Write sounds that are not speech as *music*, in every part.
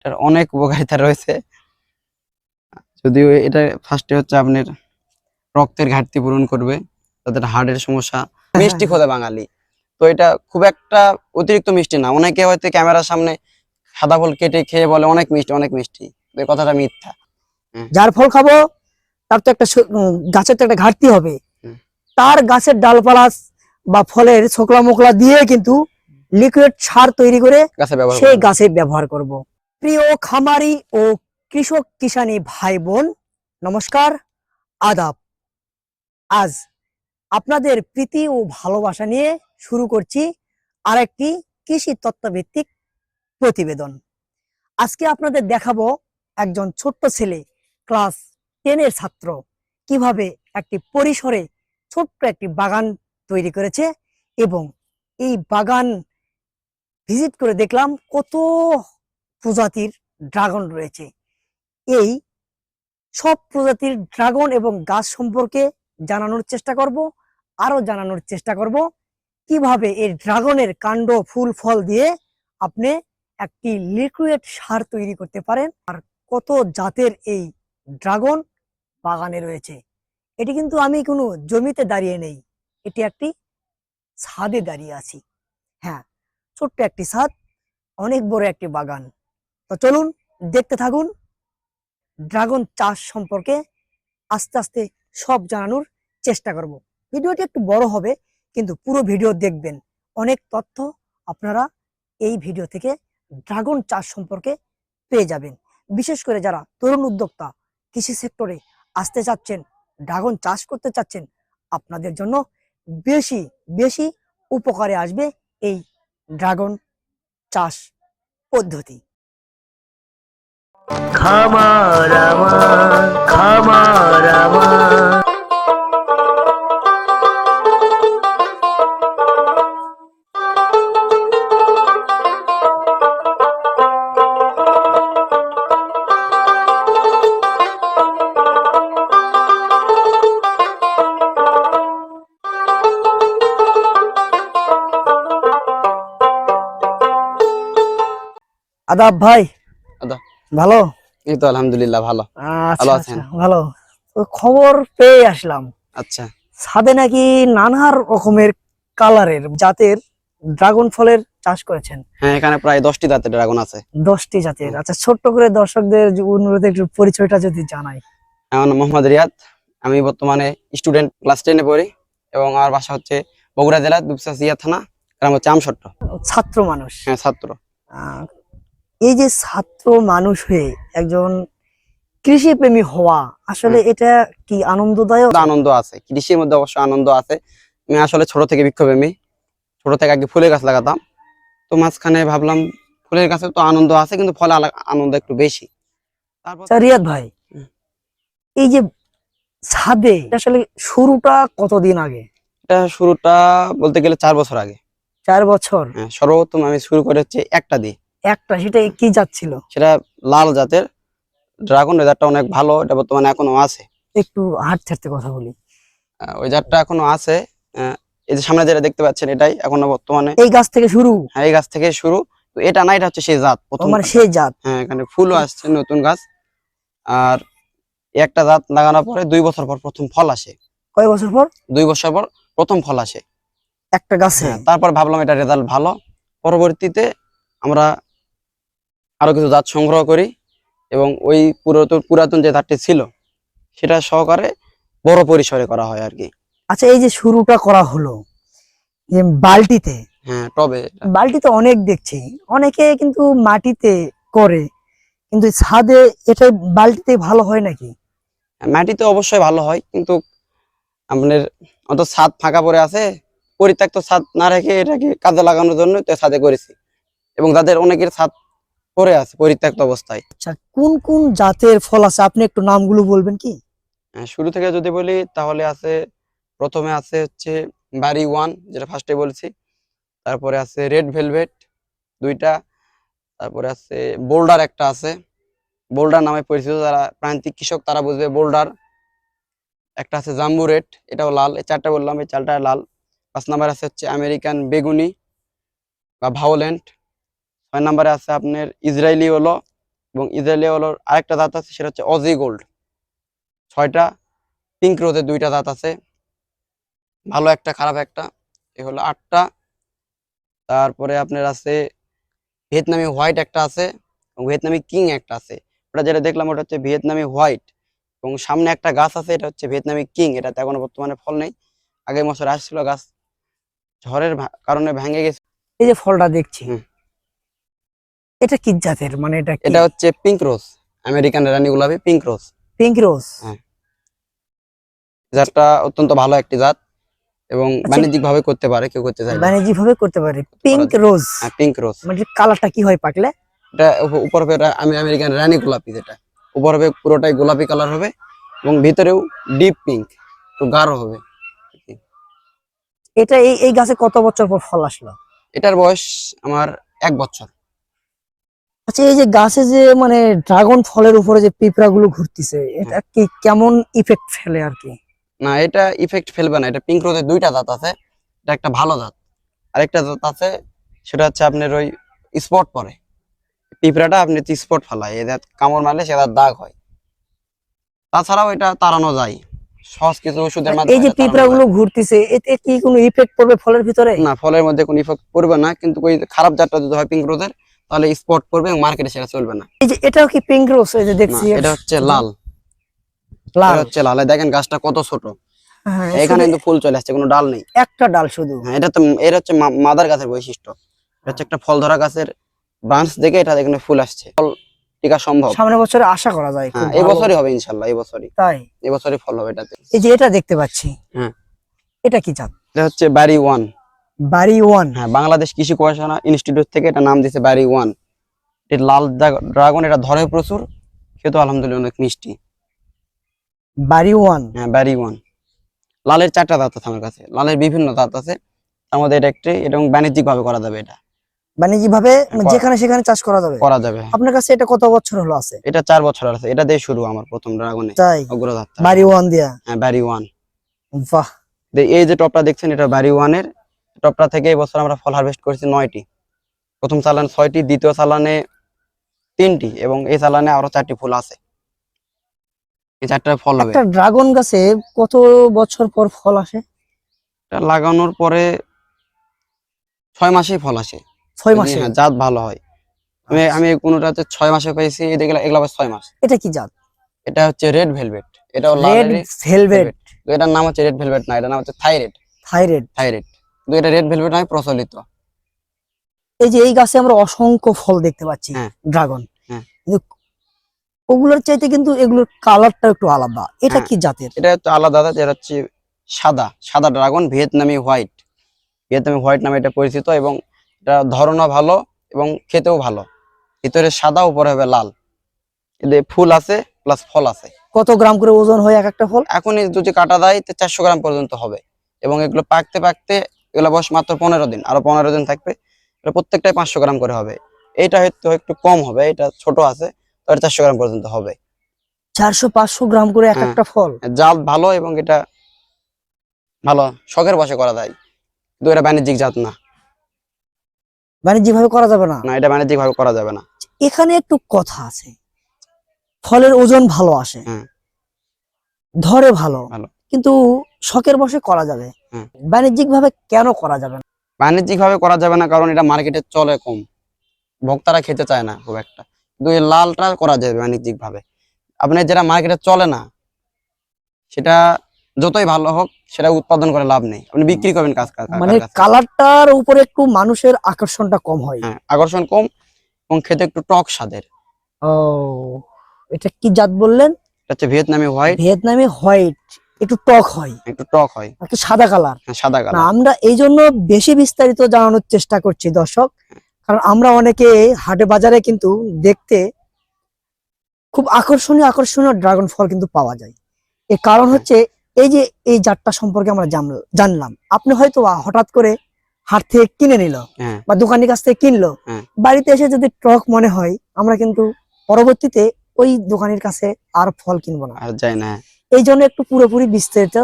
এটার অনেক উপকারিতা রয়েছে। যদিও এটা ফার্স্টে হচ্ছে আপনার রক্তের ঘাটতি পূরণ করবে তাদের হার্টের সমস্যা মিষ্টি খোদা বাঙালি। তো এটা খুব একটা অতিরিক্ত মিষ্টি না। অনেকে হয়তো ক্যামেরার সামনে সাদা ফল কেটে খেয়ে বলে অনেক মিষ্টি অনেক মিষ্টি। এই কথাটা মিথ্যা। যার ফল খাব তার তো একটা গাছের তো একটা ঘাটতি হবে। তার গাছের ডালপালা বা ফলের ছোকলা মোকলা দিয়ে কিন্তু লিকুইড সার তৈরি করে সেই। গাছে ব্যবহার করব। প্রিয় খামারি ও কৃষক কিষানি ভাই বোন নমস্কার, আদাব। আজ আপনাদের প্রীতি ও ভালোবাসা নিয়ে শুরু করছি আরেকটি কৃষি তত্ত্বভিত্তিক প্রতিবেদন। আজকে আপনাদের দেখাবো একজন ছোট্ট ছেলে, ক্লাস টেনের ছাত্র, কীভাবে একটি পরিসরে ছোট্ট একটি বাগান তৈরি করেছে এবং এই বাগান ভিজিট করে দেখলাম কত প্রজাতির ড্রাগন রয়েছে। এই সব প্রজাতির ড্রাগন এবং গাছ সম্পর্কে জানানোর চেষ্টা করব আরও জানানোর চেষ্টা করব, কীভাবে এই ড্রাগনের কাণ্ড, ফুল, ফল দিয়ে আপনি একটি লিকুইড সার তৈরি করতে পারেন আর কত জাতের এই ড্রাগন বাগানে রয়েছে। এটি কিন্তু আমি কোনো জমিতে দাঁড়িয়ে নেই, এটি একটি ছাদে দাঁড়িয়ে আছি। হ্যাঁ ছোট্ট একটি ছাদ, অনেক বড় একটি বাগান। তো চলুন, দেখতে থাকুন। ড্রাগন চাষ সম্পর্কে আস্তে আস্তে সব জানানোর চেষ্টা করব। ভিডিওটি একটু বড় হবে, কিন্তু পুরো ভিডিও দেখবেন। অনেক তথ্য আপনারা এই ভিডিও থেকে ড্রাগন চাষ সম্পর্কে পেয়ে যাবেন। বিশেষ করে যারা তরুণ উদ্যোক্তা, কৃষি সেক্টরে আসতে চাচ্ছেন, ড্রাগন চাষ করতে চাচ্ছেন, আপনাদের জন্য বেশি বেশি উপকারে আসবে এই ড্রাগন চাষ পদ্ধতি। খামার আমার খামার আমার আদাব ভাই আদাব। ভালো এই তো আলহামদুলিল্লাহ ভালো। আচ্ছা, ভালো আচ্ছা, আছেন? ভালো। খবর পেয়ে আসলাম। আচ্ছা। ছাদে নাকি নানা রকমের কালারের জাতের ড্রাগন ফলের চাষ করেছেন। হ্যাঁ এখানে প্রায় দশটি জাতের ড্রাগন আছে। দশটি জাতের। আচ্ছা ছোট্ট করে দর্শকদের অনুরোধে একটু পরিচয়টা যদি জানাই। আমার নাম মোহাম্মদ রিয়াদ। আমি বর্তমানে স্টুডেন্ট ক্লাস টেনে পড়ি এবং আমার বাসা হচ্ছে বগুড়া জেলা দুপসা সিয়া থানা গ্রাম হচ্ছে আমসট্ট। ছাত্র মানুষ। হ্যাঁ ছাত্র। এই যে ছাত্র মানুষ হয়ে একজন কৃষি প্রেমী হওয়া আসলে এটা কি আনন্দদায়ক? আনন্দ আছে কৃষির মধ্যে অবশ্য আনন্দ আছে। আমি আসলে ছোট থেকে বৃক্ষপ্রেমী ছোট থেকে আগে ফুলের গাছ লাগাতাম। তো মাঝখানে ভাবলাম ফুলের গাছে তো আনন্দ আছে কিন্তু ফলে আনন্দ একটু বেশি। তারপর আচ্ছা, রিয়াদ ভাই এই যে ছাদে আসলে শুরুটা কতদিন আগে? এটা শুরুটা বলতে গেলে চার বছর আগে। চার বছর? হ্যাঁ সর্বপ্রথম আমি শুরু করে হচ্ছে একটা দিয়ে। একটা সেটা কি যাচ্ছিল সেটা লাল জাতের। ড্রাগন রেজারটা অনেক ভালো এটা বর্তমানে এখনও আছে। একটু হাট ছাড়তে কথা বলি। ওই জাতটা এখনও আছে। এই যে সামনে যেটা দেখতে পাচ্ছেন এটাই এখনও বর্তমানে। এই গাছ থেকে শুরু? হ্যাঁ, এই গাছ থেকে শুরু। তো এটা না এটা হচ্ছে সেই জাত প্রথম আমার সেই জাত? হ্যাঁ এখানে ফুলও আসছে নতুন গাছ। আর একটা জাত লাগানোর পরে দুই বছর পর প্রথম ফল আসে। কয় বছর পর? দুই বছর পর প্রথম ফল আসে। একটা গাছে? হ্যাঁ তারপর ভাবলাম এটা রেজাল্ট ভালো। পরবর্তীতে আমরা আরও কিছু জাত সংগ্রহ করি এবং ওই পুরাতন পুরাতন যে জাতটি ছিল সেটা সহকারে বড় পরিসরে করা হয় আর কি। আচ্ছা এই যে শুরুটা করা হলো যে বালতিতে হ্যাঁ টবে বালতিতে অনেক দেখছি অনেকে কিন্তু মাটিতে করে কিন্তু ছাদে এটা বালতিতে ভালো হয় নাকি? মাটিতে অবশ্যই ভালো হয় কিন্তু আপনার অত ছাদ ফাঁকা পড়ে আছে পরিত্যক্ত ছাদ না রেখে এটাকে কাজে লাগানোর জন্য তো ছাদে করেছি। এবং যাদের অনেকের ছাদ পড়ে আছে পরিত্যক্ত অবস্থায়। আচ্ছা কোন কোন জাতের ফল আছে? আপনি একটু নামগুলো বলবেন কি? আহ, শুরু থেকে যদি বলি তাহলে আছে প্রথমে আছে হচ্ছে বাড়ি ওয়ান যেটা ফার্স্টে বলছি। তারপরে আছে রেড ভেলভেট দুইটা তারপরে আছে বোল্ডার একটা আছে। বোল্ডার নামে পরিচিত যারা প্রান্তিক কৃষক তারা বুঝবে বোল্ডার। একটা আছে জাম্বু রেড এটাও লাল এই চারটা বললাম এই চারটা লাল। পাঁচ নাম্বার আছে হচ্ছে আমেরিকান বেগুনি বা ভাওলেন্ট। ছয় নাম্বারে আছে আপনার ইসরায়েলি হলো এবং ইসরায়েলি হলোর আরেকটা জাত আছে সেটা হচ্ছে অজি গোল্ড ছয়টা পিঙ্ক রোজের দুইটা জাত আছে। ভালো একটা খারাপ একটা এ হলো আটটা। তারপরে আপনার আছে ভিয়েতনামি হোয়াইট একটা আছে এবং ভিয়েতনামি কিং একটা আছে। ওটা যেটা দেখলাম ওটা হচ্ছে ভিয়েতনামি হোয়াইট এবং সামনে একটা গাছ আছে এটা হচ্ছে ভিয়েতনামি কিং। এটাতে এখনও বর্তমানে ফল নেই। আগের বছর আসছিল গাছ ঝড়ের কারণে ভেঙে গেছে। এই যে ফলটা দেখছি হুম। এটা কি জাতের? মানে এটা কি? এটা হচ্ছে পিঙ্ক রোজ আমেরিকান রানী গোলাপি পিঙ্ক রোজ পিঙ্ক রোজ হ্যাঁ। জাতটা অত্যন্ত ভালো একটি জাত এবং আচ্ছা। বাণিজ্যিক ভাবে করতে পারে কেউ করতে চাইলে বাণিজ্যিক ভাবে করতে পারে। পিঙ্ক রোজ হ্যাঁ পিঙ্ক রোজ মানে কালারটা কি হয় পাকলে? এটা উপ- উপর হবে আমি আমেরিকান রানী গোলাপি যেটা। উপর হবে পুরোটাই গোলাপি কালার হবে এবং ভিতরেও ডিপ পিঙ্ক একটু গাঢ় হবে। এটা এই এই গাছে কত বছর পর ফল আসলো? এটার বয়স আমার এক বছর। আচ্ছা এই যে গাছে যে মানে ড্রাগন ফলের উপরে যে পিঁপড়া গুলো ঘুরতেছে এটা কি কেমন ইফেক্ট ফেলে আর কি? না এটা ইফেক্ট ফেলবে না। এটা পিঙ্ক রোদের দুইটা জাত আছে। এটা একটা ভালো জাত। আরেকটা জাত আছে সেটা হচ্ছে আপনার ওই স্পট পরে। পিঁপড়াটা আপনি স্পট ফেলায়। এদের কামড় মারলে সেটা দাগ হয়। তাছাড়াও এটা তাড়ানো যায়। সহজ কিছু ওষুধের মাধ্যমে এই যে পিঁপড়া গুলো ঘুরতেছে এতে কি কোনো ইফেক্ট পড়বে ফলের ভিতরে? না ফলের মধ্যে কোনো ইফেক্ট পড়বে না। কিন্তু ওই খারাপ জাতটা যদি হয় পিঙ্ক রোজের তাহলে স্পট করবে এবং মার্কেটে সেটা চলবে না। এই যে এটাও কি পিঙ্ক রোজ এই যে দেখছি। এটা হচ্ছে লাল। লাল। হচ্ছে লাল। দেখেন গাছটা কত ছোট। হ্যাঁ, এখানে কিন্তু ফুল চলে আসছে কোনো ডাল নেই। একটা ডাল শুধু। হ্যাঁ এটা তো এর হচ্ছে মাদার গাছের বৈশিষ্ট্য। এটা হচ্ছে একটা ফল ধরা গাছের ব্রাঞ্চ দেখে এটা এখানে ফুল আসছে। ফল টিকা সম্ভব। সামনের বছরে আশা করা যায় হ্যাঁ এই বছরই হবে ইনশাল্লাহ এই বছরই তাই? এই বছরই ফল হবে এটাতে। এই যে এটা দেখতে পাচ্ছি। হ্যাঁ। এটা কি জাত? এটা হচ্ছে বাড়ি ওয়ান। বাড়ি ওয়ান। হ্যাঁ বাংলাদেশ কৃষি গবেষণা ইনস্টিটিউট থেকে এটা নাম দিয়েছে বাড়ি ওয়ান। এটা লাল ড্রাগন এটা ধরে প্রচুর খেতে আলহামদুলিল্লাহ অনেক মিষ্টি। বাড়ি ওয়ান। হ্যাঁ বাড়ি ওয়ান। লালের চারটা দাঁত আছে আমার কাছে লালের বিভিন্ন দাঁত আছে। তার মধ্যে এটা একটি এবং বাণিজ্যিক ভাবে করা যাবে এটা। বাণিজ্যিক ভাবে করা- যেখানে সেখানে চাষ করা যাবে? করা যাবে হ্যাঁ। আপনার কাছে এটা কত বছর হলো আছে? এটা চার বছর আছে এটা দিয়ে শুরু আমার প্রথম ড্রাগনে তাই? অগ্রধাত বাড়ি ওয়ান দিয়া? হ্যাঁ বাড়ি ওয়ান। বাহ। এই যে টপটা দেখছেন এটা বাড়ি ওয়ানের টপটা থেকে এই বছর আমরা ফল হারভেস্ট করেছি নয়টি। প্রথম চালান ছয়টি দ্বিতীয় চালানে তিনটি এবং এই চালানে আরও চারটি ফুল আছে। এই চারটা ফল হবে। একটা ড্রাগন গাছে কত বছর পর ফল আসে? এটা লাগানোর পরে ছয় মাসেই ফল আসে। ছয় মাসে? হ্যাঁ, জাত ভালো হয়। আমি আমি কোনোটাতে ছয় মাসে পেয়েছি এগুলো এগুলো আবার ছয় মাস। এটা কি জাত? এটা হচ্ছে রেড ভেলভেট এটা রেড ভেলভেট এটার নাম হচ্ছে রেড ভেলভেট না এটার নাম হচ্ছে থাইরেড থাইরয়েড থাইরেড কিন্তু এটা রেড ভেলভেট নামে প্রচলিত। এই যে এই গাছে আমরা অসংখ্য ফল দেখতে পাচ্ছি হ্যাঁ। ড্রাগন। হ্যাঁ। ওগুলোর চাইতে কিন্তু এগুলোর কালারটা একটু আলাদা। এটা হ্যাঁ। কি জাতের? এটা হচ্ছে আলাদা যেটা হচ্ছে সাদা। সাদা ড্রাগন ভিয়েতনামি হোয়াইট। ভিয়েতনামি হোয়াইট নামে এটা পরিচিত এবং এটা ধরনও ভালো এবং খেতেও ভালো। ভিতরে সাদা উপরে হবে লাল। এতে ফুল আছে প্লাস ফল আছে। কত গ্রাম করে ওজন হয় এক একটা ফল? এখনই যদি কাটা দেয় তো চারশো গ্রাম পর্যন্ত হবে। এবং এগুলো পাকতে পাকতে এগুলো বয়স মাত্র পনেরো দিন আরও পনেরো দিন থাকবে। এটা প্রত্যেকটাই পাঁচশো গ্রাম করে হবে। এইটা হয়তো একটু কম হবে এটা ছোট আছে চারশো গ্রাম পর্যন্ত হবে। চারশো পাঁচশো গ্রাম করে এক। একটা ফল? জাত ভালো এবং এটা ভালো শখের বসে করা যায়। কিন্তু এটা বাণিজ্যিক জাত না। বাণিজ্যিক ভাবে করা যাবে না? না এটা বাণিজ্যিক ভাবে করা যাবে না। এখানে একটু কথা আছে। ফলের ওজন ভালো আসে। হ্যাঁ। ধরে ভালো। ভালো। কিন্তু শখের বসে করা যাবে। বাণিজ্যিক ভাবে কেন করা যাবে না? বাণিজ্যিক ভাবে করা যাবে না কারণ এটা মার্কেটে চলে কম। ভোক্তারা খেতে চায় না খুব একটা। কিন্তু এই লালটা করা যাবে বাণিজ্যিক ভাবে আপনার যেটা মার্কেটে চলে না সেটা যতই ভালো হোক সেটা উৎপাদন করে লাভ নেই। আপনি বিক্রি করবেন কাজ কাজ মানে কালারটার উপরে একটু মানুষের আকর্ষণটা কম হয়। হ্যাঁ আকর্ষণ কম এবং খেতে একটু টক স্বাদের। ও এটা কি জাত বললেন? এটা হচ্ছে ভিয়েতনামি হোয়াইট। ভিয়েতনামি হোয়াইট। একটু টক হয়। একটু টক হয়। একটু সাদা কালার। হ্যাঁ, সাদা কালার। আমরা এই জন্য বেশি বিস্তারিত জানানোর চেষ্টা করছি দর্শক। কারণ আমরা অনেকে হাটে বাজারে কিন্তু দেখতে খুব আকর্ষণীয় আকর্ষণীয় ড্রাগন ফল কিন্তু পাওয়া যায়। এর কারণ হচ্ছে এই যে এই জাতটা সম্পর্কে আমরা জানল- জানলাম। আপনি হয়তো হঠাৎ করে হাট থেকে কিনে নিল হ্যাঁ। বা দোকানের কাছ থেকে কিনলো। হ্যাঁ। বাড়িতে এসে যদি টক মনে হয় আমরা কিন্তু পরবর্তীতে ওই দোকানের কাছে আর ফল কিনবো না। আর যায় না। হ্যাঁ। এই জন্য একটু পুরোপুরি বিস্তারিত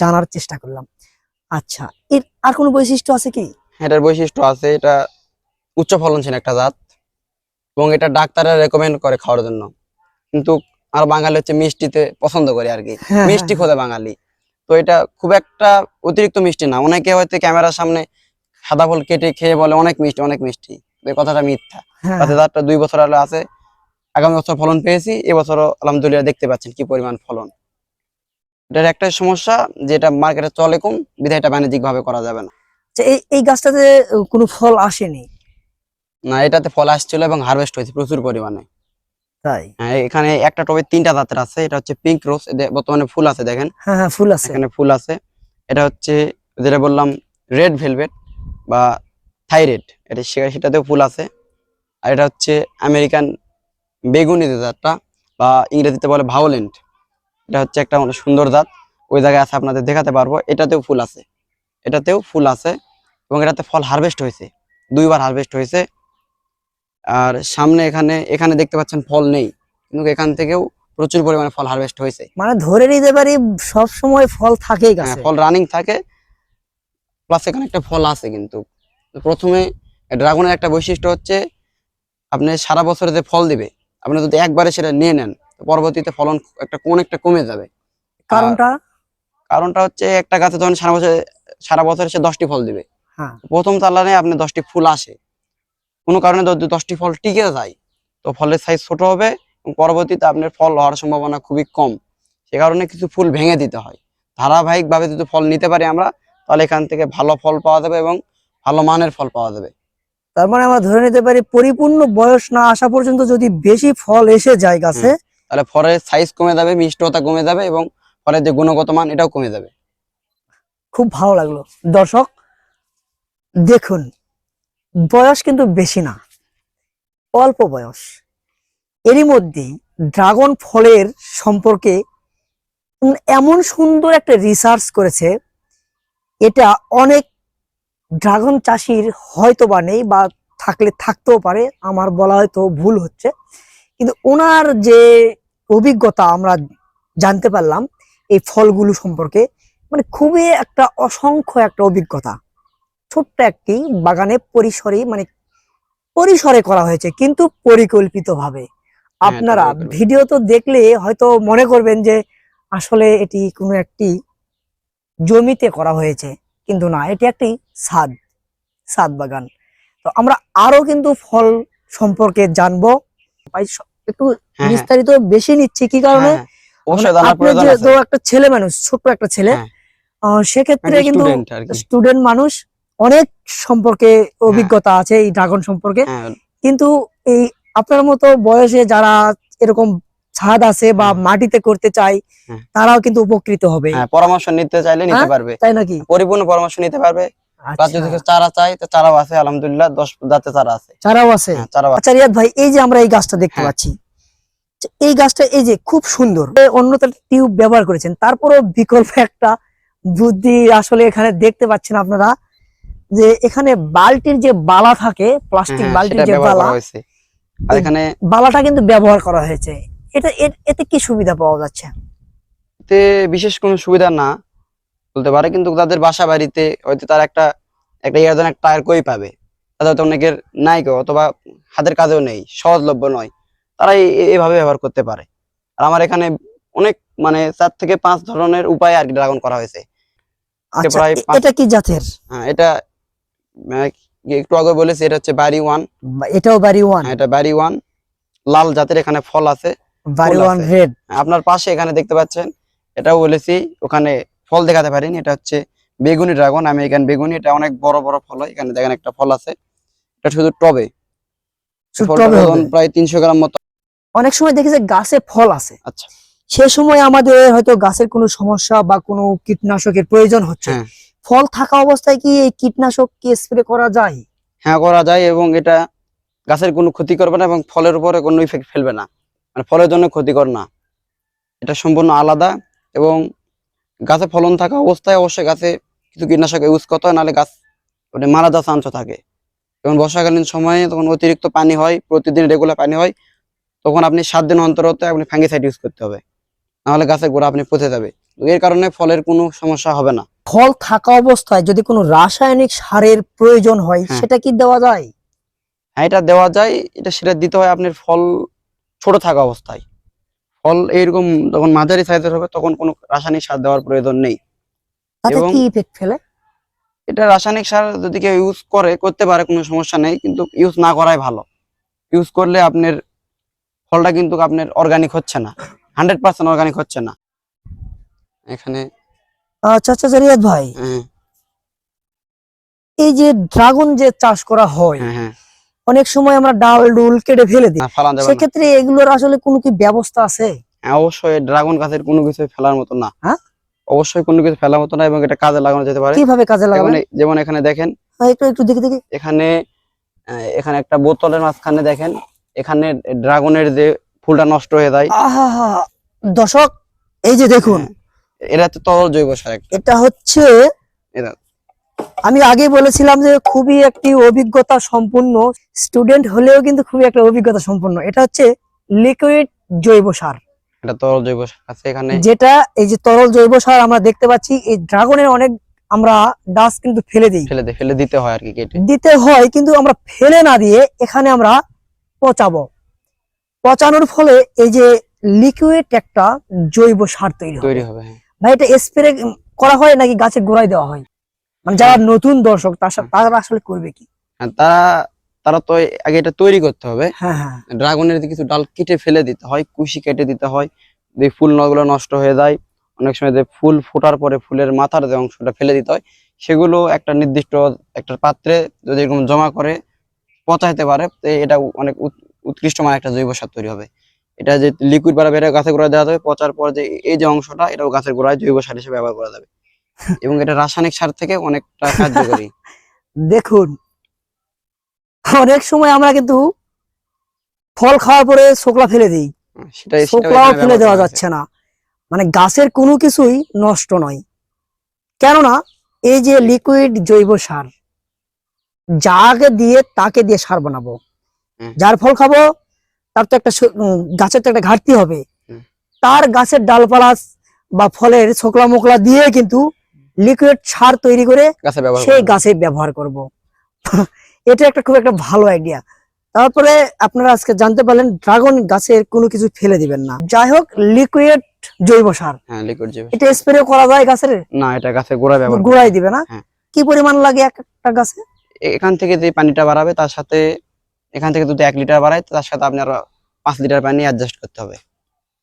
জানার চেষ্টা করলাম। আচ্ছা এর আর কোনো বৈশিষ্ট্য আছে কি? এটার বৈশিষ্ট্য আছে এটা উচ্চ ফলনশীল একটা জাত এবং এটা ডাক্তাররা রেকমেন্ড করে খাওয়ার জন্য। কিন্তু আর বাঙালি হচ্ছে মিষ্টিতে পছন্দ করে আর কি। হ্যাঁ, মিষ্টি খোদা বাঙালি। তো এটা খুব একটা অতিরিক্ত মিষ্টি না। অনেকে হয়তো ক্যামেরার সামনে সাদা ফল কেটে খেয়ে বলে অনেক মিষ্টি অনেক মিষ্টি। এই কথাটা মিথ্যা। হ্যাঁ, তাতে তারটা দুই বছর আলো আছে। আগামী বছর ফলন পেয়েছি এবছরও আলহামদুলিল্লাহ দেখতে পাচ্ছেন কি পরিমাণ ফলন। এটার একটাই সমস্যা যে এটা মার্কেটে চলে কম বিধায় এটা বাণিজ্যিক ভাবে করা যাবে না। আচ্ছা, এই এই গাছটাতে কোনো ফল আসেনি? না এটাতে ফল আসছিল এবং হারভেস্ট হয়েছে প্রচুর পরিমাণে। তাই? হ্যাঁ এখানে একটা টবে তিনটা জাতের আছে এটা হচ্ছে পিঙ্ক রোজ বর্তমানে ফুল আছে দেখেন। হ্যাঁ হ্যাঁ ফুল আছে। এখানে ফুল আছে। এটা হচ্ছে যেটা বললাম রেড ভেলভেট বা থাইরেড এটা সেটাতেও ফুল আছে। আর এটা হচ্ছে আমেরিকান বেগুনি জাতটা বা ইংরেজিতে বলে ভায়োলেন্ট এটা হচ্ছে একটা অনেক সুন্দর জাত। ওই জায়গায় আছে আপনাদের দেখাতে পারব। এটাতেও ফুল আছে। এটাতেও ফুল আছে এবং এটাতে ফল হারভেস্ট হয়েছে। দুইবার হারভেস্ট হয়েছে। আর সামনে এখানে এখানে দেখতে পাচ্ছেন ফল নেই। কিন্তু এখান থেকেও প্রচুর পরিমাণে ফল হারভেস্ট হয়েছে। মানে ধরে নিতে পারি সব সময় ফল থাকে হ্যাঁ, গাছে ফল রানিং থাকে। প্লাস এখানে একটা ফল আছে কিন্তু। প্রথমে ড্রাগনের একটা বৈশিষ্ট্য হচ্ছে আপনি সারা বছরে যে ফল দিবে আপনি যদি একবারে সেটা নিয়ে নেন পরবর্তীতে ফলন একটা কোন একটা কমে যাবে। কারণটা? কারণটা হচ্ছে একটা গাছে যখন সারা বছর সারা বছরে সে দশটি ফল দিবে। হ্যাঁ। প্রথম চালানে আপনি দশটি ফুল আসে। কোনো কারণে যদি দশটি ফল টিকে যায় তো ফলের সাইজ ছোট হবে এবং পরবর্তীতে আপনার ফল হওয়ার সম্ভাবনা খুবই কম। সে কারণে কিছু ফুল ভেঙে দিতে হয়। ধারাবাহিকভাবে যদি ফল নিতে পারি আমরা তাহলে এখান থেকে ভালো ফল পাওয়া যাবে এবং ভালো মানের ফল পাওয়া যাবে। তার মানে আমরা ধরে নিতে পারি পরিপূর্ণ বয়স না আসা পর্যন্ত যদি বেশি ফল এসে যায় গাছে তাহলে ফলের সাইজ কমে যাবে, মিষ্টতা কমে যাবে এবং ফলের যে গুণগত মান, এটাও কমে যাবে। খুব ভালো লাগল। দর্শক, দেখুন, বয়স কিন্তু বেশি না, অল্প বয়স। এরই মধ্যেই ড্রাগন ফলের সম্পর্কে এমন সুন্দর একটা রিসার্চ করেছে, এটা অনেক ড্রাগন চাষির হয়তো বা নেই বা থাকলে থাকতেও পারে, আমার বলা হয়তো ভুল হচ্ছে। কিন্তু ওনার যে অভিজ্ঞতা আমরা জানতে পারলাম এই ফলগুলো সম্পর্কে। মানে খুবই একটা অসংখ্য একটা অভিজ্ঞতা। ছোট্ট একটি বাগানে পরিসরে মানে পরিসরে করা হয়েছে কিন্তু পরিকল্পিতভাবে। আপনারা ভিডিও তো দেখলে হয়তো মনে করবেন যে আসলে এটি কোনো একটি জমিতে করা হয়েছে কিন্তু না এটি একটি ছাদ ছাদ বাগান। তো আমরা আরও কিন্তু ফল সম্পর্কে জানব। একটু হ্যাঁ, হ্যাঁ, বিস্তারিত বেশি নিচ্ছি। কি কারণে? হ্যাঁ, মানে একটা ছেলে মানুষ ছোট্ট একটা ছেলে সেক্ষেত্রে কিন্তু student আর কি। স্টুডেন্ট মানুষ অনেক সম্পর্কে অভিজ্ঞতা আছে এই ড্রাগন সম্পর্কে। কিন্তু এই আপনার মতো বয়সে যারা এরকম ছাদ আছে বা। মাটিতে করতে হ্যাঁ। তারাও কিন্তু উপকৃত হবে। পরামর্শ নিতে চাইলে নিতে? পারবে। তাই নাকি? পরিপূর্ণ পরামর্শ নিতে পারবে। বা আচ্ছা, চারা চাই তো চারাও আছে আলহামদুলিল্লাহ দশ জাতে চারা আছে। চারাও আছে? হ্যাঁ, আচ্ছা রিয়াদ ভাই এই যে আমরা এই গাছটা দেখতে হ্যাঁ। পাচ্ছি এই গাছটা এই যে খুব সুন্দর এ অন্যটা টিউব ব্যবহার করেছেন তারপরও বিকল্প একটা বুদ্ধি আসলে এখানে দেখতে পাচ্ছেন আপনারা যে এখানে বালতির যে বালা থাকে প্লাস্টিক হ্যাঁ, বালতির যে বালা আর এখানে বালাটা কিন্তু ব্যবহার করা হয়েছে এটা এতে কি সুবিধা পাওয়া যাচ্ছে? তে বিশেষ কোনো সুবিধা না বলতে পারে কিন্তু তাদের বাসা বাড়িতে হয়তো তার একটা একটা ইয়ার জন্য একটা টায়ার কই পাবে। তাদের হয়তো অনেকের নাই কেউ অথবা হাতের কাজেও নেই সহজলভ্য নয়। তারা এইভাবে ব্যবহার করতে পারে। আর আমার এখানে অনেক মানে চার থেকে পাঁচ ধরনের উপায়ে আর কি ড্রাগন করা হয়েছে। আচ্ছা এটা কি জাতের? হ্যাঁ এটা একটু আগে বলেছি এটা হচ্ছে বাড়ি ওয়ান। এটাও বাড়ি ওয়ান? এটা বাড়ি ওয়ান। লাল জাতের এখানে ফল আছে বাড়ি ওয়ান রেড আপনার পাশে এখানে দেখতে পাচ্ছেন এটাও বলেছি ওখানে ফল দেখাতে পারিনি এটা হচ্ছে বেগুনি ড্রাগন। আমেরিকান বেগুনি এটা অনেক বড় বড় ফল হয় এখানে দেখেন একটা ফল আছে। এটা শুধু টবে। প্রায় তিনশো গ্রাম মতো। অনেক সময় দেখি যে গাছে ফল আছে। আচ্ছা। সে সময় আমাদের হয়তো গাছের কোনো সমস্যা বা কোনো কীটনাশকের প্রয়োজন হচ্ছে। হ্যাঁ। ফল থাকা অবস্থায় কি এই কীটনাশক কি স্প্রে করা যায়? হ্যাঁ করা যায় এবং এটা গাছের কোনো ক্ষতি করবে না এবং ফলের উপরে কোনো ইফেক্ট ফেলবে না। মানে ফলের জন্য ক্ষতিকর না। এটা সম্পূর্ণ আলাদা এবং গাছে ফলন থাকা অবস্থায় অবশ্যই গাছে কিছু কীটনাশক ইউজ করতে হয় নাহলে গাছ মানে মারা যাওয়ার চান্স থাকে। এবং বর্ষাকালীন সময়ে তখন অতিরিক্ত পানি হয় প্রতিদিন রেগুলার পানি হয় তখন আপনি সাত দিন অন্তর আপনি ফ্যাঙ্গিসাইড ইউজ করতে হবে। নাহলে গাছের গোড়া আপনি পচে যাবে। এর কারণে ফলের কোনো সমস্যা হবে না। ফল থাকা অবস্থায় যদি কোনো রাসায়নিক সারের প্রয়োজন হয় হ্যাঁ। সেটা কি দেওয়া যায়? হ্যাঁ এটা দেওয়া যায়। এটা সেটা দিতে হয় আপনার ফল ছোট থাকা অবস্থায়। ফল এইরকম যখন মাঝারি সাইজের হবে তখন কোনো রাসায়নিক সার দেওয়ার প্রয়োজন নেই। এবং- কি ইফেক্ট ফেলে? এটা রাসায়নিক সার যদি কেউ ইউজ করে করতে পারে কোনো সমস্যা নেই কিন্তু ইউজ না করাই ভালো। ইউজ করলে আপনার ফলটা কিন্তু আপনার অর্গানিক হচ্ছে না। হান্ড্রেড পার্সেন্ট অর্গানিক হচ্ছে না। এখানে আচ্ছা আচ্ছা রিয়াদ ভাই হ্যাঁ। এই যে ড্রাগন যে চাষ করা হয় হ্যাঁ হ্যাঁ। অনেক সময় আমরা ডাল ডুল কেটে ফেলে দিই। না। সেক্ষেত্রে এগুলোর আসলে কোনো কি ব্যবস্থা আছে? হ্যাঁ, অবশ্যই ড্রাগন গাছের কোনো কিছু ফেলার মতো না। হ্যাঁ? অবশ্যই কোনো কিছু ফেলার মতো না এবং এটা কাজে লাগানো যেতে পারে। কীভাবে কাজে লাগানো যেমন এখানে দেখেন হ্যাঁ, একটু একটু দেখি দেখি। এখানে এখানে একটা বোতলের মাঝখানে দেখেন এখানে ড্রাগনের যে ফুলটা নষ্ট হয়ে যায়। আহা দর্শক এই যে দেখুন। হ্যাঁ, এটা হচ্ছে তরল জৈব সার এটা হচ্ছে এটা আমি আগে বলেছিলাম যে খুবই একটি অভিজ্ঞতা সম্পূর্ণ। স্টুডেন্ট হলেও কিন্তু খুবই একটা অভিজ্ঞতা সম্পন্ন এটা হচ্ছে লিকুইড জৈব সার। এটা তরল জৈব সার আছে এখানে। যেটা এই যে তরল জৈব সার আমরা দেখতে পাচ্ছি এই ড্রাগনের অনেক আমরা ডাস্ট কিন্তু ফেলে দিই। ফেলে দে ফেলে দিতে হয় আর কি কেটে। দিতে হয় কিন্তু আমরা ফেলে না দিয়ে এখানে আমরা পচাবো। পচানোর ফলে এই যে লিকুইড একটা জৈব সার তৈরি তৈরি হবে হ্যাঁ। ভাই এটা স্প্রে করা হয় নাকি গাছের গোড়ায় দেওয়া হয়? মানে যারা নতুন দর্শক তার তারা আসলে করবে কি? তারা তারা তো আগে এটা তৈরি করতে হবে। হ্যাঁ হ্যাঁ। ড্রাগনের কিছু ডাল কেটে ফেলে দিতে হয় কুশি কেটে দিতে হয় যে ফুল নগুলো নষ্ট হয়ে যায় অনেক সময় যে ফুল ফোটার পরে ফুলের মাথার যে অংশটা ফেলে দিতে হয় সেগুলো একটা নির্দিষ্ট একটা পাত্রে যদি এরকম জমা করে পচাইতে পারে এটা অনেক উৎ- উৎকৃষ্ট মানের একটা জৈব সার তৈরি হবে। এটা যে লিকুইড বাড়া বেড়ে গাছের গোড়ায় দেওয়া যাবে পচার পর যে এই যে অংশটা এটাও গাছের গোড়ায় জৈব সার হিসেবে ব্যবহার করা যাবে। এবং এটা রাসায়নিক সার থেকে অনেকটা কার্যকরী। *laughs* দেখুন অনেক সময় আমরা কিন্তু ফল খাওয়ার পরে শোকলা ফেলে দিই। শোকলাও ফেলে দেওয়া যাচ্ছে না। মানে গাছের কোনো কিছুই নষ্ট নয়। কেননা এই যে লিকুইড জৈব সার যাকে দিয়ে তাকে দিয়ে সার বানাবো। যার ফল খাব তার তো একটা গাছের তো একটা ঘাটতি হবে। তার গাছের ডালপালা বা ফলের শোকলা মোকলা দিয়ে কিন্তু লিকুইড সার তৈরি করে গাছে ব্যবহার সেই গাছে ব্যবহার করব। *laughs* এটা একটা খুব একটা ভালো আইডিয়া তারপরে আপনারা আজকে জানতে পারলেন ড্রাগন গাছের কোনো কিছু ফেলে দিবেন না। যাই হোক লিকুইড জৈব সার। হ্যাঁ লিকুইড জৈব এটা স্প্রে করা যায় গাছের? না এটা গাছের গোড়ায় ব্যবহার গোড়ায় দিবে না? হ্যাঁ। কি পরিমাণ লাগে একটা গাছে? এখান থেকে যে পানিটা বাড়াবে তার সাথে এখান থেকে যদি এক লিটার বাড়ায় তার সাথে আপনি আরও পাঁচ লিটার পানি অ্যাডজাস্ট করতে হবে।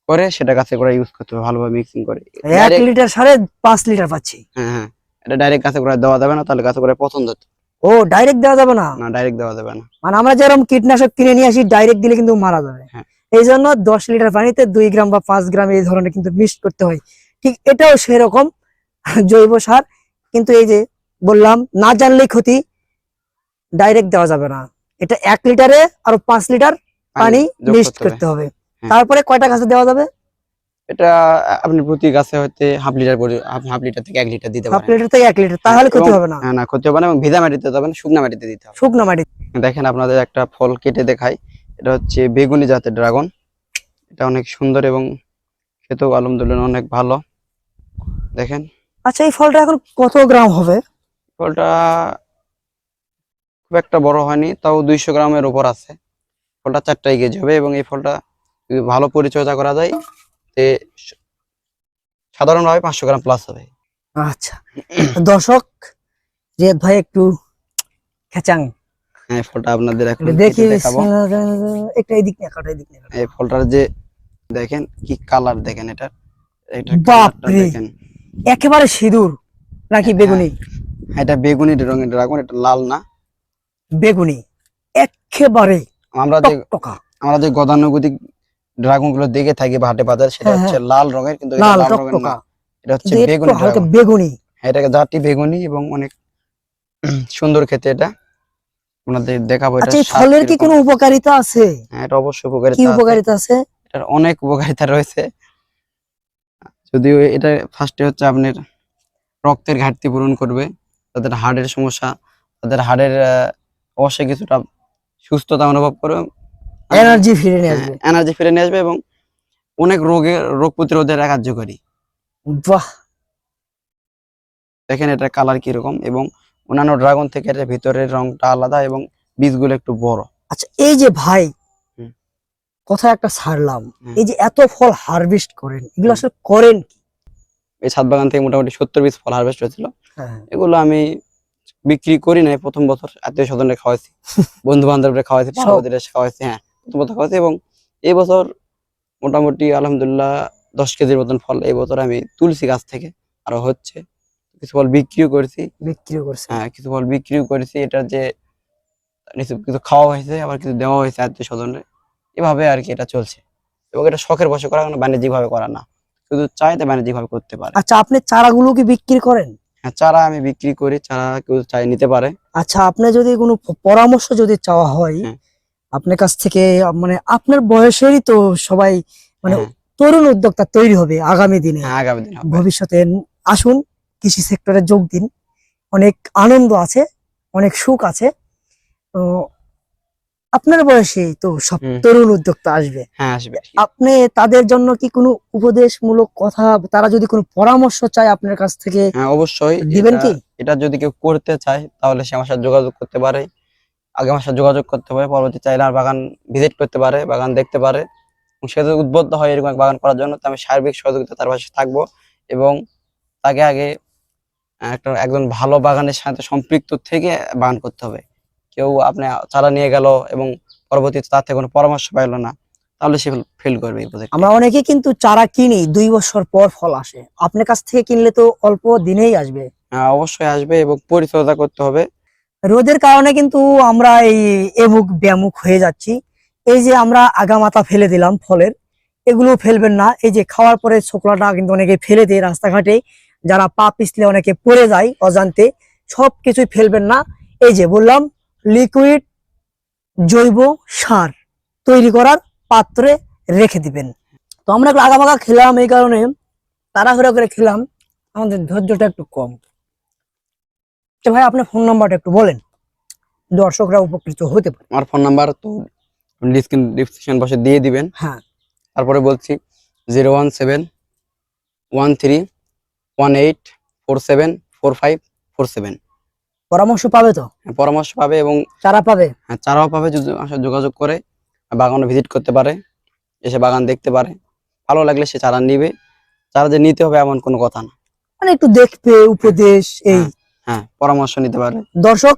করে সেটা গাছে গোড়ায় ইউজ করতে হবে ভালোভাবে মিক্সিং করে। এক লিটার সারে পাঁচ লিটার পাচ্ছি। হ্যাঁ হ্যাঁ। এটা ডাইরেক্ট গাছে গোড়ায় দেওয়া যাবে না তাহলে গাছে গোড়ায় পছন্দ হতো ও ডাইরেক্ট দেওয়া যাবে না? না ডাইরেক্ট দেওয়া যাবে না। মানে আমরা যেরকম কীটনাশক কিনে নিয়ে আসি ডাইরেক্ট দিলে কিন্তু মারা যাবে। হ্যাঁ। এই জন্য দশ লিটার পানিতে দুই গ্রাম বা পাঁচ গ্রাম এই ধরনের কিন্তু মিক্স করতে হয়। ঠিক এটাও সেরকম জৈব সার কিন্তু এই যে বললাম না জানলেই ক্ষতি ডাইরেক্ট দেওয়া যাবে না। এটা এক লিটারে আরও পাঁচ লিটার পানি যোগ মিক্স করতে হবে। হবে। তারপরে কয়টা গাছে দেওয়া যাবে? এটা আপনি প্রতি গাছে হয়তো হাফ লিটার হাফ লিটার থেকে এক লিটার দিতে হাফ লিটার থেকে এক লিটার তাহলে ক্ষতি হবে না। হ্যাঁ না ক্ষতি হবে না এবং ভিজা মাটিতে দিতে হবে না শুকনা মাটিতে দিতে হবে। শুকনো মাটি। দেখেন আপনাদের একটা ফল কেটে দেখাই এটা হচ্ছে বেগুনি জাতের ড্রাগন। এটা অনেক সুন্দর এবং খেতেও আলহামদুলিল্লাহ অনেক ভালো। দেখেন। আচ্ছা এই ফলটা এখন কত গ্রাম হবে? ফলটা খুব একটা বড় হয়নি তাও দুইশো গ্রামের উপর আছে। ফলটা চারটাই কেজি হবে এবং এই ফলটা ভালো পরিচর্যা করা যায় তে সাধারণভাবে পাঁচশো গ্রাম প্লাস হবে। আচ্ছা। দর্শক রিয়াদ ভাই একটু খেচাং। হ্যাঁ ফলটা আপনাদের এখন দেখি একটু এদিক কাটো এদিক এই ফলটার যে দেখেন কি কালার দেখেন এটা? এটা বাপরে। দেখেন। একেবারে সিঁদুর নাকি বেগুনি? হ্যাঁ, এটা বেগুনি রঙের ড্রাগন এটা লাল না। বেগুনি একেবারে আমরা যে আমরা যে গতানুগতিক ড্রাগনগুলো দেখে থাকি ভাটে বাজার সেটা হ্যাঁ, হচ্ছে লাল রঙের কিন্তু লাল রঙের না। এটা হচ্ছে বেগুনি হালকা বেগুনি। হ্যাঁ, এটাকে জাতি বেগুনি এবং অনেক *clears throat* সুন্দর খেতে এটা। আপনাদের দেখাবো এটা আচ্ছা ফলের কি কোনো উপকারিতা আছে? হ্যাঁ এটা অবশ্যই উপকারিতা কি উপকারিতা আছে? এটার অনেক উপকারিতা রয়েছে। যদিও এটা ফার্স্টে হচ্ছে আপনার রক্তের ঘাটতি পূরণ করবে তাদের হার্টের সমস্যা তাদের হার্টের অবশ্যই কিছুটা সুস্থতা অনুভব করবে। এনার্জি ফিরে নিয়ে আসবে। এনার্জি ফিরে নিয়ে আসবে এবং অনেক রোগের রোগ প্রতিরোধের কার্যকরী বাহ! দেখেন এটা কালার কীরকম এবং অন্যান্য ড্রাগন থেকে এটার ভিতরের রংটা আলাদা এবং বীজগুলো একটু বড়। আচ্ছা এই যে ভাই। কথা একটা ছাড়লাম এই যে এত ফল হারভেস্ট করেন এগুলো আসলে করেন কি? এই ছাদ বাগান থেকে মোটামুটি সত্তর পিস ফল হারভেস্ট হয়েছিল। হ্যাঁ। এগুলো আমি বিক্রি করি নাই প্রথম বছর আত্মীয় স্বজনরা খাওয়াইছি *laughs* বন্ধু বান্ধবরা খাওয়াইছি খাওয়াইছি হ্যাঁ। প্রথম বছর খাওয়াইছি এবং এই বছর মোটামুটি আলহামদুলিল্লাহ দশ কেজির মতন ফল এই বছর আমি তুলছি গাছ থেকে আরও হচ্ছে। কিছু ফল বিক্রিও করেছি। বিক্রি করছেন হ্যাঁ কিছু ফল বিক্রিও করেছি। এটার যে কিছু খাওয়া হয়েছে আবার কিছু দেওয়া হয়েছে আত্মীয় স্বজনরে এভাবে আর কি এটা চলছে। এবং এটা শখের বসে করা কোনো বাণিজ্যিক ভাবে করা না। শুধু চাইতে বাণিজ্যিক ভাবে করতে পারে। আচ্ছা আপনি চারাগুলো কি বিক্রি করেন? হ্যাঁ চারা আমি বিক্রি করি। চারা কেউ চাই নিতে পারে। আচ্ছা আপনি যদি কোনো পরামর্শ যদি চাওয়া হয় হ্যাঁ। আপনার কাছ থেকে মানে আপনার বয়সেরই তো সবাই মানে। তরুণ উদ্যোক্তা তৈরি হবে আগামী দিনে। হ্যাঁ আগামী দিনে ভবিষ্যতে আসুন কৃষি সেক্টরে যোগ দিন। অনেক আনন্দ আছে অনেক সুখ আছে। তো আপনার বয়সে তো সব তরুণ উদ্যোক্তা আসবে। হ্যাঁ আসবে আপনি তাদের জন্য কি কোনো উপদেশমূলক কথা তারা যদি কোনো পরামর্শ চায় আপনার কাছ থেকে হ্যাঁ অবশ্যই। দিবেন কি? এটা যদি কেউ করতে চায় তাহলে সে আমার সাথে যোগাযোগ করতে পারে। আগে আমার সাথে যোগাযোগ করতে পারে পরবর্তী চাইলে আর বাগান ভিজিট করতে পারে বাগান দেখতে পারে। এবং সে যদি উদ্বুদ্ধ হয় এরকম বাগান করার জন্য তো আমি সার্বিক সহযোগিতা তার পাশে থাকব এবং তাকে আগে একটা একজন ভালো বাগানের সাথে সম্পৃক্ত থেকে বাগান করতে হবে। কেউ আপনি চারা নিয়ে গেল এবং পরবর্তীতে তার থেকে কোনো পরামর্শ পাইলো না তাহলে সে ফেল করবে আমরা অনেকে কিন্তু চারা কিনি দুই বছর পর ফল আসে। আপনার কাছ থেকে কিনলে তো অল্প দিনেই আসবে। অবশ্যই আসবে এবং পরিচর্যা করতে হবে। রোদের কারণে কিন্তু আমরা এই এমুক ব্যামুক হয়ে যাচ্ছি। এই যে আমরা আগামাতা ফেলে দিলাম ফলের এগুলো ফেলবেন না। এই যে খাওয়ার পরে ছোকলাটা কিন্তু অনেকে ফেলে দেয় রাস্তাঘাটে, যারা পা পিছলে অনেকে পড়ে যায় অজান্তে সব কিছুই ফেলবেন না। এই যে বললাম লিকুইড জৈব সার তৈরি করার পাত্রে রেখে দিবেন। তো আমরা আগামাগা খেলাম এই কারণে, তাড়াহুড়া করে খেলাম। আমাদের ধৈর্যটা একটু কম। তো ভাই আপনার ফোন নাম্বারটা একটু বলেন। দর্শকরা উপকৃত হতে পারে। আমার ফোন নাম্বার তো ডিসক্রিপশন বসে দিয়ে দিবেন। হ্যাঁ। তারপরে বলছি zero one seven one three one eight four seven four five four seven পরামর্শ পাবে তো? পরামর্শ পাবে এবং চারা পাবে? হ্যাঁ, চারাও পাবে যদি যোগাযোগ করে বাগানে ভিজিট করতে পারে এসে বাগান দেখতে পারে। ভালো লাগলে সে চারা নিবে। চারা যে নিতে হবে এমন কোনো কথা না। মানে একটু দেখবে উপদেশ এই হ্যাঁ পরামর্শ নিতে পারে দর্শক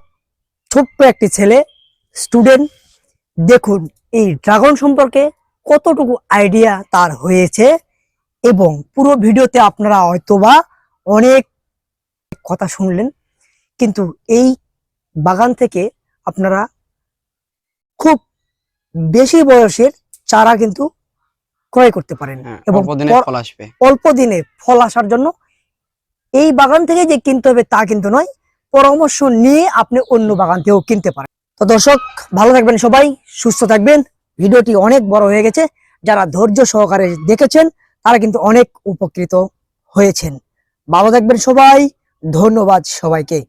ছোট্ট একটি ছেলে স্টুডেন্ট দেখুন এই ড্রাগন সম্পর্কে কতটুকু আইডিয়া তার হয়েছে এবং পুরো ভিডিওতে আপনারা হয়তোবা অনেক কথা শুনলেন কিন্তু এই বাগান থেকে আপনারা খুব বেশি বয়সের চারা কিন্তু ক্রয় করতে পারেন হ্যাঁ এবং অল্প দিনে অল্প ফল আসার জন্য এই বাগান থেকে যে কিনতে হবে তা কিন্তু নয়, পরামর্শ নিয়ে আপনি অন্য বাগান থেকেও কিনতে পারেন। তো দর্শক, ভালো থাকবেন সবাই, সুস্থ থাকবেন। ভিডিওটি অনেক বড় হয়ে গেছে। যারা ধৈর্য সহকারে দেখেছেন, তারা কিন্তু অনেক উপকৃত হয়েছেন। ভালো থাকবেন সবাই, ধন্যবাদ সবাইকে।